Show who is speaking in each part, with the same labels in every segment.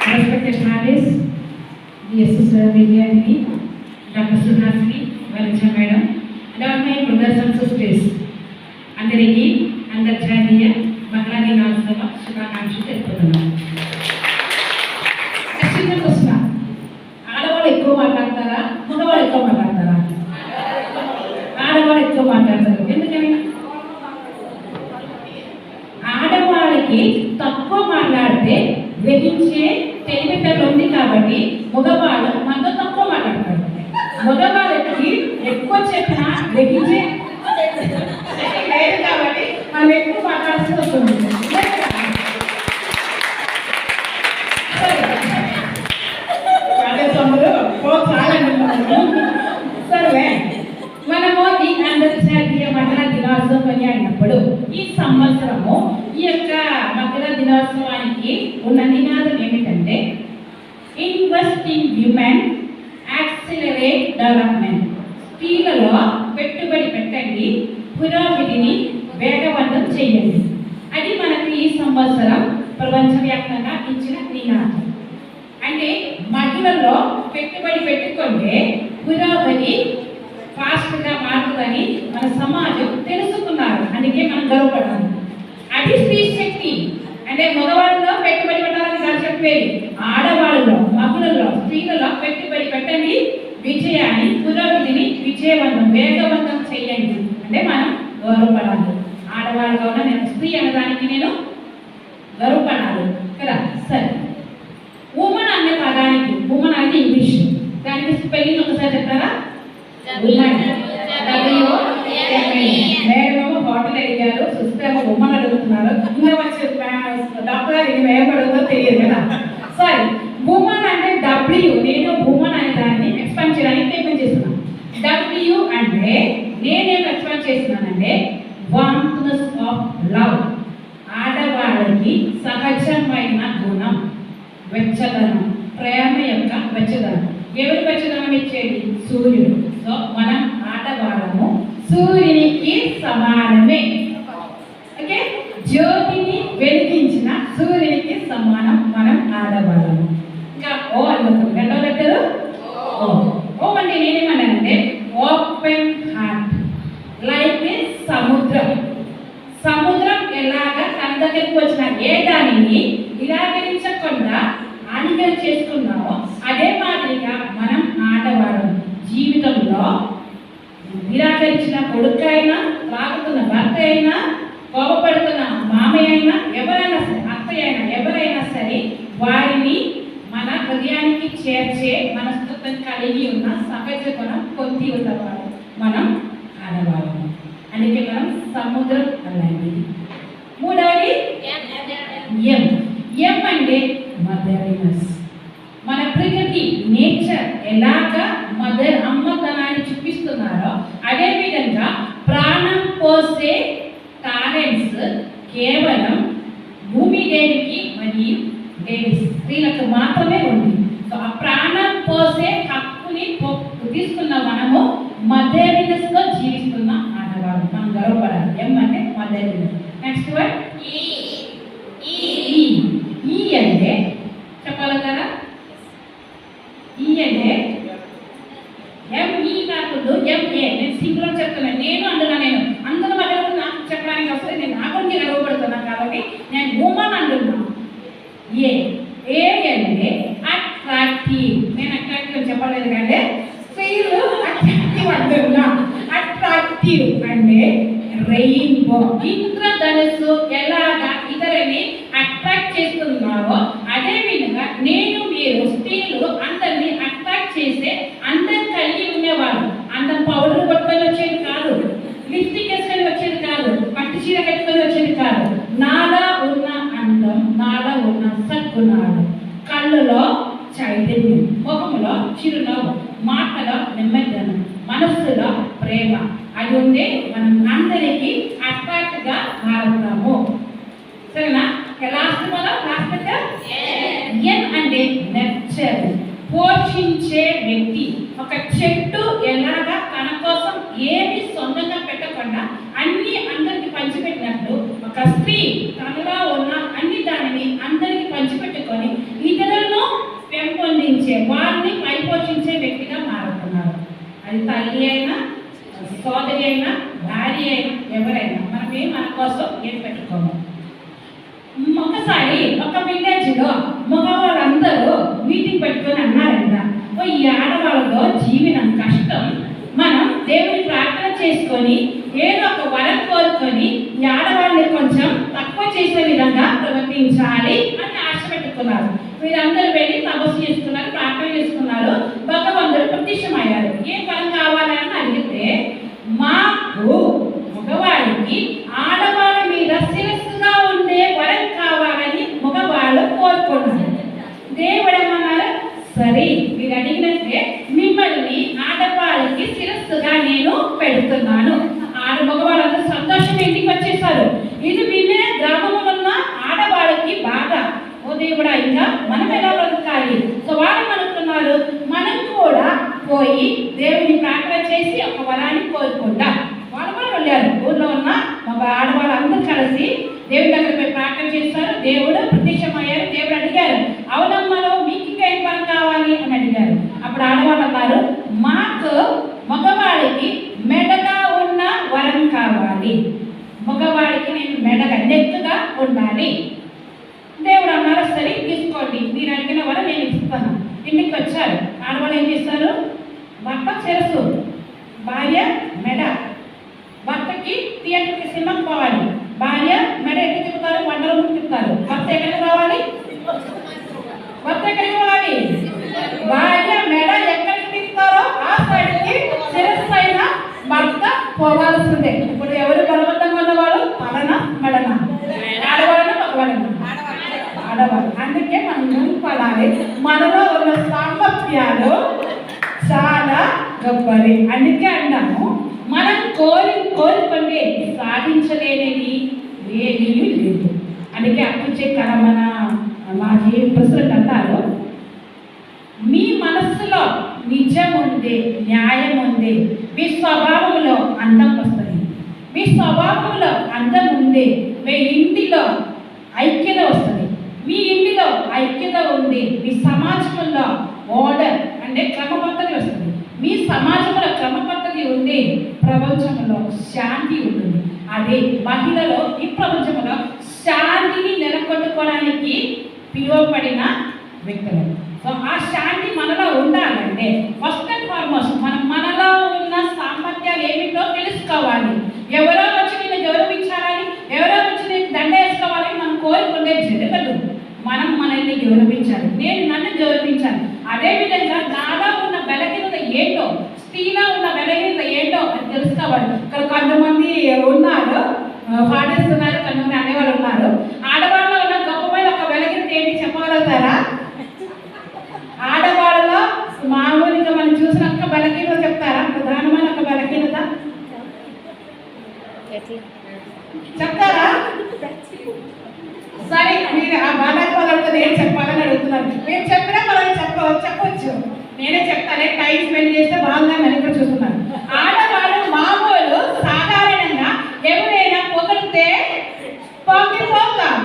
Speaker 1: respected Harris, the assistant Vidyadini, Dr. Suhasini, Valencia Madam, and all my brothers and sisters. అందరికీ అంతర్జాతీయ మహిళా దినోత్సవ శుభాకాంక్షలు తెలుపుతున్నాను చిన్న ప్రశ్న ఆడవాళ్ళు ఎక్కువ మాట్లాడతారా మగవాళ్ళు ఎక్కువ మాట్లాడతారా ఆడవాళ్ళు ఎక్కువ మాట్లాడతారు ఎందుకని ఆడవాళ్ళకి తక్కువ మాట్లాడితే గ్రహించే తెలివితలు ఉంది కాబట్టి మగవాళ్ళు మనతో human accelerate development. విజయాన్ని పురోగతిని విజయవంతం వేగవంతం చేయండి అంటే మనం గౌరవపడాలి. ఆడవాళ్ళుగా ఉన్న నేను స్త్రీ అనడానికి నేను గర్వపడాలి. కదా? సరే. ఉమన్ అనే పదానికి ఉమన్ అనేది ఇంగ్లీష్ దానికి స్పెల్లింగ్ ఒకసారి చెప్తారా? ఉమన్ మేడం హోటల్ అడిగారు సిస్టర్ ఉమన్ అడుగుతున్నారు. ఇంకా వచ్చి డాక్టర్ గారు ఇది ఏం అడుగుతుందో తెలియదు కదా? సరే. ఉమన్ అంటే డబ్ల్యూ నేను ఎక్స్పాండ్ చేయడానికి ప్రయత్నం చేస్తున్నాను డబ్ల్యూ అంటే నేనేం ఎక్స్పాండ్ చేస్తున్నానంటే వాంట్నెస్ ఆఫ్ లవ్ ఆడవాళ్ళకి సహజమైన గుణం వెచ్చదనం ప్రేమ యొక్క వెచ్చదనం. ఎవరి వెచ్చదనం ఇచ్చేది? సూర్యుడు సో మనం ఆడవాళ్ళము సూర్యునికి సమానమే ఓకే జ్యోతిని వెలిగించిన సూర్యునికి సమానం మనం ఆడవాళ్ళము ఇంకా ఓ అనుకుంటాం రెండో లెక్కలు ఓ ఓ అంటే నేనేమన్నానంటే ఓపెన్ హార్ట్. లైఫ్ సముద్రం. సముద్రం ఎలాగ తన దగ్గరికి వచ్చిన ఏ దానిని నిరాకరించకుండా ఆలింగన చేసుకున్నామో అదే మాదిరిగా మనం ఆడవాళ్ళం. జీవితంలో నిరాకరించిన కొడుకు అయినా తాగుతున్న భర్త అయినా కోపపడుతున్న మామయ్య అయినా ఎవరైనా సరే అత్తయ్య అయినా ఎవరైనా సరే వారిని మన హృదయానికి చేర్చే మన కలిగి ఉన్న సహజ గుణం పొంది ఉన్నవాడు మనం ఆడవాళ్ళము. అందుకే మనం సముద్రం అలాంటిది మూడవది ఎం. ఎం అంటే మదర్నెస్ మన ప్రకృతి నేచర్ ఎలా మదర్ అమ్మతనాన్ని చూపిస్తున్నారో అదే విధంగా ప్రాణం పోసే టాలెంట్స్ కేవలం భూమి దేవికి మరియు దేవి స్త్రీలకు మాత్రమే ఉంది సో ఆ ప్రాణం పోసే హక్కుని పొ- తీసుకున్న మనము మదర్నెస్లో జీవిస్తున్న ఆడవాళ్ళు మనం గర్వపడాలి ఎం మదర్నెస్ నెక్స్ట్ వర్డ్ ఈ ఈ. అంటే చెప్పాలి కదా ఈ అంటే ఎంఈ కాకుండా ఎంఏ నేను సింగులో చెప్తున్నాను నేను అందులో నేను? అందులో మధ్యలో నాకు చెప్పడానికి వస్తుంది నేను నా గురించి గర్వపడుతున్నాను కాబట్టి నేను ఉమన్ అంటున్నాను ఏ ఏ అంటే అట్రాక్టివ్ నేను అట్రాక్టివ్ చెప్పలేదు కానీ స్త్రీలు అట్రాక్టివ్ అంటున్నా. అట్రాక్టివ్ అంటే రెయిన్బో. ఇంద్రధనుసు ఎలాగా ఇతరుని అట్రాక్ట్ చేస్తున్నావో అదే విధంగా నేను మీరు స్త్రీలు అందరినీ అట్రాక్ట్ చేసే అందరు కలిగి ఉండేవారు అందం పౌడర్ కొట్టుకొని వచ్చేది కాదు లిప్స్టిక్ వేసుకొని వచ్చేది కాదు పట్టు చీర కట్టుకొని వచ్చేది కాదు. నాలా ఉన్న అందం నాలా ఉన్న సద్గుణాలు. కళ్ళులో చైతన్యం ముఖంలో చిరునవ్వు మాటలో నెమ్మదనం మనస్సులో ప్రేమ. అది ఉండే మన అందరికీ అట్రాక్ట్గా మారుతాము. సరేనా? లాస్ట్ మనం లాస్ట్ ఎన్ అంటే నర్చర్ పోషించే వ్యక్తి. ఒక చెట్టు ఎలాగా తన కోసం ఏమి సొంతంగా పెట్టకుండా అన్ని అందరికి పంచిపెట్టినట్టు ఒక స్త్రీ తనలో ఉన్న అన్ని దానిని అందరికి పంచిపెట్టుకొని ఇతరులను పోషించే వారిని పై పోషించే వ్యక్తిగా మారుతున్నారు అది తల్లి అయినా సోదరి అయినా భార్య ఎవరైనా ఎవరైనా మనమే మన కోసం ఏం పెట్టుకోము. ఒకసారి ఒక విలేజ్లో మగవాళ్ళందరూ మీటింగ్ పెట్టుకొని అన్నారంట. ఓ ఈ ఆడవాళ్ళతో జీవనం కష్టం. మనం దేవుని ప్రార్థన చేసుకొని ఏదో ఒక వరం కోరుకొని ఈ ఆడవాళ్ళని కొంచెం తక్కువ చేసే విధంగా ప్రవర్తించాలి అని ఆశ పెట్టుకున్నారు. వీరందరూ వెళ్ళి తపస్సు చేసుకున్నారు ప్రార్థన చేసుకున్నారు భగవంతుడు ప్రత్యక్షమయ్యారు ఏం వరం కావాలని అడిగితే మాకు మగవాడికి ఆడవాళ్ళ మీద శిరస్సుగా ఉండే వరం కావాలని మగవాళ్ళు కోరుకున్నారు దేవుడు ఏమన్నారు సరే మీరు అడిగినట్టే మిమ్మల్ని ఆడవాళ్ళకి శిరస్సుగా నేను పెడుతున్నాను ఆడ మగవాళ్ళందరూ సంతోషం ఇంటికి వచ్చేసారు ఇది వినే గ్రామంలో ఉన్న ఆడవాళ్ళకి బాధ ఓ దేవుడా ఇంకా మనం ఎలా బ్రతకాలి సో వాళ్ళు అనుకున్నారు మనం కూడా పోయి దేవుని ప్రార్థన చేసి ఒక వరాన్ని కోరుకుంటాం వాళ్ళు కూడా వెళ్ళారు ఊర్లో ఉన్న ఒక ఆడవాళ్ళు అందరూ కలిసి దేవుడి దగ్గర పోయి ప్రార్థన చేస్తారు. దేవుడు ప్రత్యక్షమయ్యారు. దేవుడు అడిగారు అవునమ్మలో మీకు ఇంకా ఏం పని కావాలి? అని అడిగారు. అప్పుడు ఆడవాళ్ళు అన్నారు మాకు మగవాడికి మెడగా ఉన్న వరం కావాలి మగవాడికి నేను మెడగా నెక్కుగా ఉండాలి దేవుడు అన్నారు సరే తీసుకోండి మీరు అడిగిన వరం నేను ఇస్తాను ఇంటికి వచ్చారు ఆడవాళ్ళు ఏం చేస్తారు భర్త చెరసు భార్య మెడ భర్తకి థియేటర్కి సినిమాకి పోవాలి భార్య మెడ ఎక్కడ తిప్పుతారు వంటల ముందు తిప్పుతారు భర్త ఎక్కడికి రావాలి భర్త ఎక్కడికి పోవాలి భార్య మెడ ఎక్కడికి ఆ సైడ్కి శిరస్సు పైన భర్త పోవాల్సిందే. ఇప్పుడు ఎవరు బలవంతంగా ఉన్నవాళ్ళు పలన మెడన. ఆడవాళ్ళన మగవాళ్ళ ఆడవాళ్ళు. అందుకే మనం ముందు మనలో ఉన్న సామర్థ్యాలు చాలా గొప్పది. అందుకే అన్నాము మనం కోరి కోరుకుంటే సాధించలేనిది ఏమీ లేదు. అందుకే అప్పు కళ మన మాజీ ప్రెసిడెంట్ అంటారు మీ మనస్సులో నిజం ఉంది న్యాయం ఉంది మీ స్వభావంలో అందం వస్తుంది. మీ స్వభావంలో అందం ఉంది మీ ఇంటిలో ఐక్యత వస్తుంది. మీ ఇంటిలో ఐక్యత ఉంది మీ సమాజంలో ఆర్డర్ అంటే క్రమపద్ధతి వస్తుంది. మీ సమాజంలో క్రమపద్ధతి ఉంది ప్రపంచంలో శాంతి ఉంటుంది. అదే మహిళలో ఈ ప్రపంచంలో శాంతిని నెలకొట్టుకోవడానికి పిలువబడిన వ్యక్తులు. సో ఆ శాంతి మనలో ఉండాలంటే ఫస్ట్ అండ్ ఫార్మోస్ట్ మనం మనలో ఉన్న సామర్థ్యాలు ఏమిటో తెలుసుకోవాలి. ఎవరో వచ్చి నిన్ను గౌరవించాలని ఎవరో వచ్చి నేను దండ వేసుకోవాలని మనం కోరుకుంటే జరగదు. మనం మనల్ని గౌరవించాలి. నేను నన్ను గౌరవించాలి. అదేవిధంగా నాలో ఉన్న బలహీనత ఏంటో స్త్రీలో ఉన్న బలహీనత ఏంటో అని తెలుసుకోవాలి. ఇక్కడ కొంతమంది ఉన్నారు పాటిస్తున్నారు ఉన్నారు కొంతమంది అనేవాళ్ళు ఉన్నారు. ఆడవాళ్ళలో ఉన్న గొప్పమైన ఒక బలహీనత ఏంటి చెప్పగలుగుతారా ఆడవాళ్ళలో మామూలుగా మనం చూసిన ఒక బలహీనత చెప్తారా? ప్రధానమైన ఒక బలహీనత? చెప్తారా? సరే మీరు ఆ బాలాజీ వాళ్ళతో ఏం చెప్పాలని అడుగుతున్నారు మేము చెప్పినా మనం చెప్ప చెప్పవచ్చు నేనే చెప్తానే టైం స్పెండ్ చేస్తే బాగుందని నేను చూస్తున్నాను ఆడవాళ్ళు మామూలు సాధారణంగా ఎవరైనా పొగిడితే పొంగిపోతాం.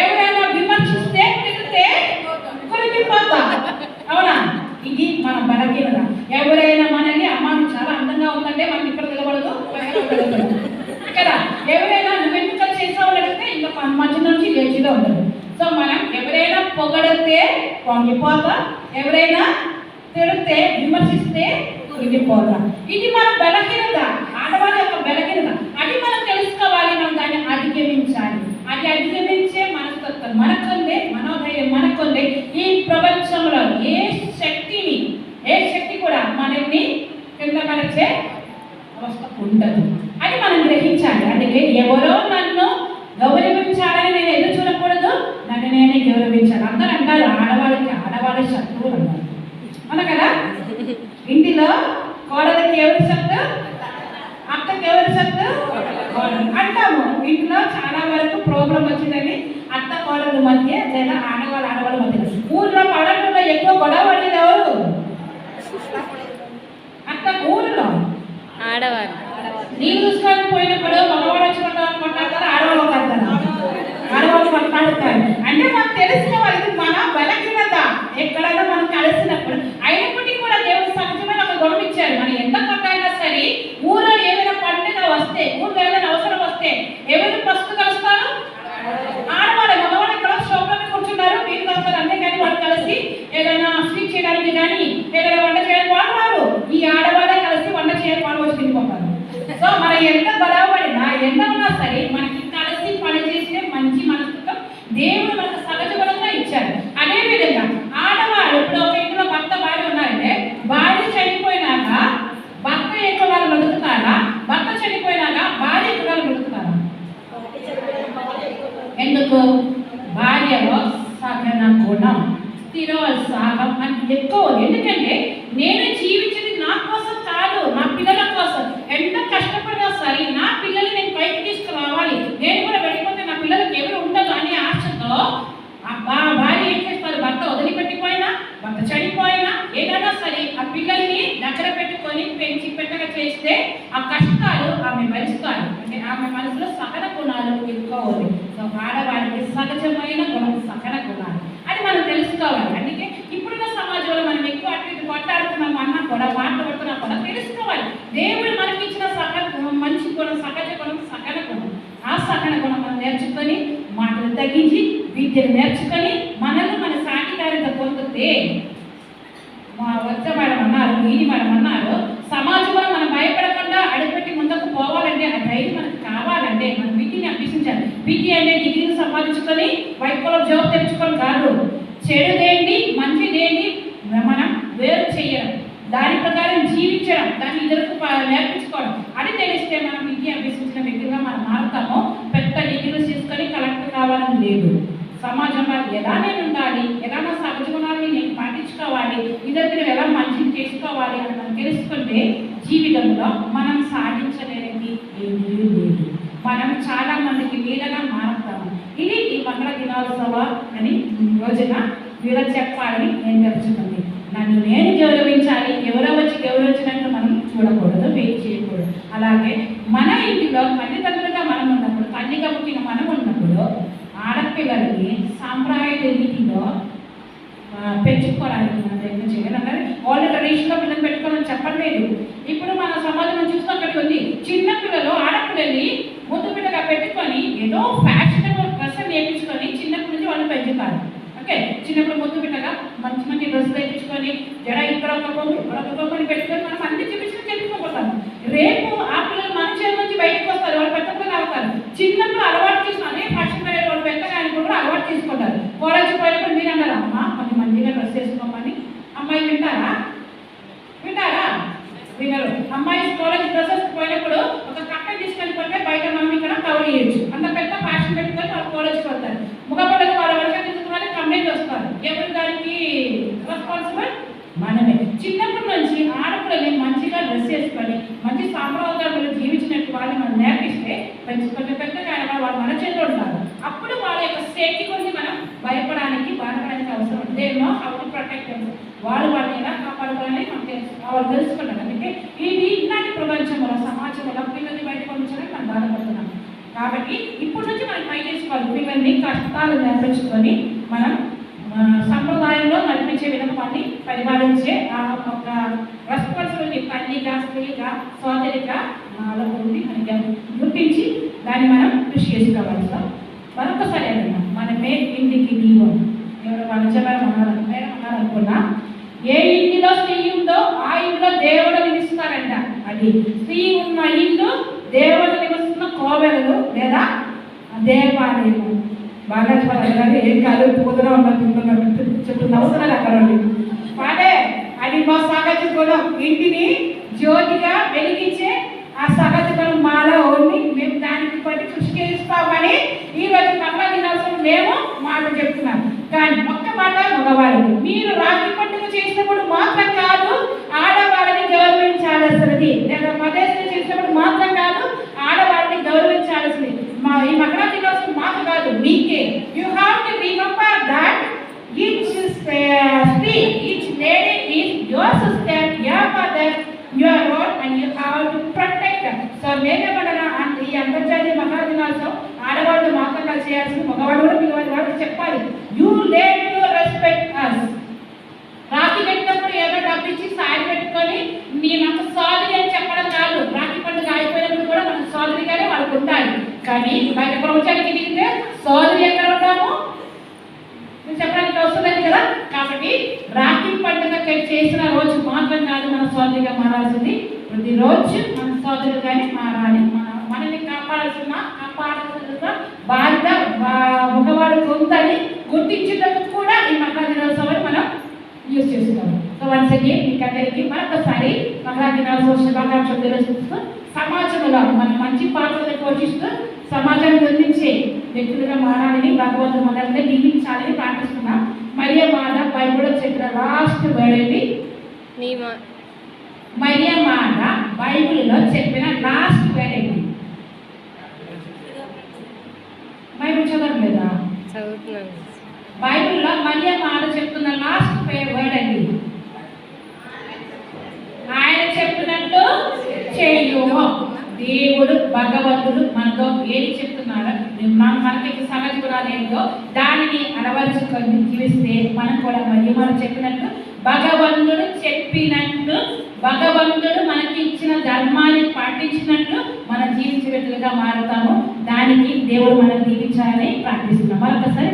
Speaker 1: ఎవరైనా విమర్శిస్తే తిరిగితే కొరికిపోతాం. మన బలహీనత ఎవరైనా మనల్ని అమ్మ నువ్వు చాలా అందంగా ఉందంటే మనం ఇక్కడ నిలబడదు కదా? ఎవరైనా నువ్వు ఎందుకు చేసావు అని అడిగితే ఇంకా మన మధ్య నుంచి లేచిగా ఉండదు సో మనం ఎవరైనా పొగడితే పొంగిపోతా ఎవరైనా తిడితే విమర్శిస్తే కురిగిపోతాం ఇది మన బలహీనత ఆడవాళ్ళ యొక్క బలహీనత. అది మనం తెలుసుకోవాలి మనం దాన్ని అధిగమించాలి. అది అధిగమించే మనస్తత్వం మనకుందే మనోధైర్యం మనకుందే ఈ ప్రపంచంలో ఏ శక్తిని ఏ శక్తి కూడా మనల్ని కింద ఎంత గొడవ పడినా ఎంత ఉన్నా సరే మనకి దేవుడు మనకి ఇచ్చిన సహ మంచి గుణం సహజ గుణం సహన గుణం. ఆ సహన గుణం మనం నేర్చుకొని మాటలు తగ్గించి విద్యను నేర్చుకొని మనల్ని మన సాధికారిత పొందితే మా వచ్చ మేడం అన్నారు వీధి మేడం అన్నారు సమాజంలో మనం భయపడకుండా అడుగుపెట్టి ముందుకు పోవాలంటే ఆ ధైర్యం మనకు కావాలంటే మనం విద్యని అభ్యసించాలి. విద్య అంటే డిగ్రీలు సంపాదించుకొని వైపులో జాబ్ తెచ్చుకొని కాదు. చెడుదేంటి మంచిదేంటి మనం వేరు చేయడం దాని ప్రకారం జీవించడం దాన్ని ఇద్దరికి నేర్పించుకోవడం. అది తెలిస్తే మనం విద్య అభ్యసించిన వ్యక్తిగా మనం మారుతామో పెద్ద డిగ్రీలు తీసుకొని కలెక్టర్ కావాలని లేదు. సమాజంలో ఎలా నేను ఉండాలి ఎలా నా సహజ గుణాలని నేను పాటించుకోవాలి ఇద్దరిని ఎలా మంచిది చేసుకోవాలి అని మనం తెలుసుకుంటే జీవితంలో మనం సాధించలేనిది ఏమీ లేదు. మనం చాలా మందికి వీళ్ళగా మారుతాము. ఇది ఈ మంగళ దినోత్సవ అని రోజున వీళ్ళ చెప్పాలని నేను తెలుసుకుంది నన్ను నేను గౌరవించాలి ఎవరో వచ్చి గౌరవించినట్టు మనం చూడకూడదు వెయిట్ చేయకూడదు. అలాగే మన ఇంటిలో తల్లిదండ్రులుగా మనం ఉన్నప్పుడు తల్లిగా పుట్టిన మనం ఉన్నప్పుడు ఆడపిల్లలకి సాంప్రదాయ రీతిలో పెంచుకోవడానికి మన దగ్గర చేయాలి. అంటే ఓల్డ్ ట్రెడిషన్లో పిల్లలు పెట్టుకోవాలని చెప్పట్లేదు ఇప్పుడు మన సమాజంలో చూసుకున్నట్టు ఉంది. చిన్న పిల్లలు ఆడపిల్లల్ని ముద్దు బిడ్డగా పెట్టుకొని ఏదో ఫ్యాషనబుల్ డ్రెస్ నేర్పించుకొని చిన్నప్పటి నుంచి వాళ్ళు పెంచుతారు. ఓకే చిన్నప్పుడు ముందు బిడ్డగా మంచి మంచి డ్రెస్ తెప్పించుకొని జడ ఇక్కడ ఒక కొమ్ము ఇక్కడ ఒక కొమ్మని పెట్టుకొని మనం అన్ని చూపించుకొని చెప్పుకోపోతాం. రేపు ఆ పిల్లలు మన చేతి నుంచి బయటకు వస్తారు. వాళ్ళు పెద్ద అవుతారు చిన్నప్పుడు అలవాటు చేసిన అదే ఫ్యాషన్ పీరియడ్ వాళ్ళు పెద్దగా అనుకుంటారు అలవాటు తీసుకుంటారు కాలేజ్ పోయినప్పుడు మీరు అన్నారు అమ్మా కొంచెం మంచిగా డ్రెస్ వేసుకోమని అమ్మాయి వింటారా వింటారా వినరు అమ్మాయి కాలేజ్ డ్రెస్సెస్ పోయినప్పుడు ఒక కట్ట తీసుకెళ్ళిపోతే బయట మనం ఇక్కడ కవర్ చేయొచ్చు అంత పెద్ద ఫ్యాషన్ పెట్టుకొని వాళ్ళు కాలేజ్కి వస్తారు మగపిల్లలు వాళ్ళ వరకు తీసుకుని కంప్లైంట్ వస్తారు ఎవరు దానికి రెస్పాన్సిబుల్ మనమే చిన్నప్పటి నుంచి ఆడపిల్లల్ని మంచిగా డ్రెస్ చేసుకొని మంచి సాంప్రదాయాలు జీవించినట్టు వాళ్ళు మనం నేర్పిస్తే మంచి కొంచెం పెద్దగా వాడు వాళ్ళు మన చేతిలో కాదు. అప్పుడు వాళ్ళ యొక్క సేఫ్టీ గురించి మనం భయపడడానికి బాధపడానికి అవసరం ఉంది. నో హౌ టు ప్రొటెక్ట్ వాళ్ళు వాళ్ళని ఎలా కాపాడుకోవాలని మనం తెలుసు. వాళ్ళు తెలుసుకున్నారు అందుకే ఇది ఇలాంటి ప్రపంచంలో సమాజంలో పిల్లల్ని బయట పంపించడానికి మనం బాధపడుతున్నాం. కాబట్టి ఇప్పుడు నుంచి మనం ట్రై చేసుకోవాలి. పిల్లల్ని కష్టాలు నేర్పించుకొని మనం సంప్రదాయంలో నడిపించే విధానాన్ని పరిపాలించే ఆ ఒక రెస్పాన్సిబిలిటీ తల్లిగా స్త్రీగా సోదరిగా నాలో ఉంది అని గుర్తించి దాన్ని మనం కృషి చేసుకోవాలి సార్ మరొకసారి మన మనమే ఇంటికి దీవం ఎవరు వనజగారు అన్నారు మేడం అన్నారు అనుకున్నా. ఏ ఇంటిలో స్త్రీ ఉందో ఆ ఇంట్లో దేవుడు నిలుస్తారంట అది స్త్రీ ఉన్న ఇల్లు దేవుడు నిలుస్తున్న కోవెలలు లేదా దేవాలయము. బాగా చెప్పాలి ఏం కాదు పూతన ఉన్నట్టు చెప్తున్న అవసరాలు అక్కడ ఉంది అది మా సహజ గుణం ఇంటిని జ్యోతిగా వెలిగించే ఆ సహజ గుణం మాలో ఉంది మేము దానికి పట్టి కృషి చేస్తామని ఈ రోజు మహిళా దినోత్సవం మేము మాట చెప్తున్నాం. కానీ ఒక్క మాట మగవాళ్ళకి మీరు రాత్రి పండుగ చేసినప్పుడు మాత్రం కాదు ఆడవాళ్ళని గౌరవించాల్సినది. లేదా మదేశం చేసినప్పుడు మాత్రం కాదు ఆడవాళ్ళని గౌరవించాల్సింది మా ఈ మహిళా దినోత్సవం మాకు కాదు మీకే. You have to remember that each స్త్రీ each lady is your sister your mother your road and you have to protect so నేనేమన్నా అంటే ఈ అంతర్జాతీయ మహిళా దినోత్సవం ఆడవాళ్ళు మాత్రం చేయాల్సింది. మగవాడు కూడా పిల్లవాడు కూడా చెప్పాలి. యూజ్ చేస్తున్నాం సో వన్స్ అగేన్ మీకు అందరికీ మరొకసారి మహిళా దినోత్సవ శుభాకాంక్షలు తెలియజేస్తూ సమాజంలో మన మంచి పాత్రలు పోషిస్తూ సమాజం నిర్మించే వ్యక్తులుగా మారాలని భగవంతు మనల్ని నిర్మించాలని ప్రార్థిస్తున్నాం. మరియ మాన బైబుల్ చెప్పిన లాస్ట్ వర్డ్ ఏంటి? మరియ మాత బైబుల్లో చెప్పిన లాస్ట్ వర్డ్ ఏంటి? చదవడం లేదా?
Speaker 2: చదువుతున్నాను.
Speaker 1: బైబుల్లో మరియ మాన చెప్పిన భగవంతుడు మనతో ఏది చెప్తున్నాడో మన మనకి సహజ కూడా ఏంటో దానిని అలవరుచుకొని జీవిస్తే మనం కూడా మరియు మనం చెప్పినట్టు భగవంతుడు చెప్పినట్టు భగవంతుడు మనకి ఇచ్చిన ధర్మాన్ని పాటించినట్లు మన జీవించినట్లుగా మారుతాము. దానికి దేవుడు మనం దీవించాలని ప్రార్థిస్తున్నాం. మరొకసారి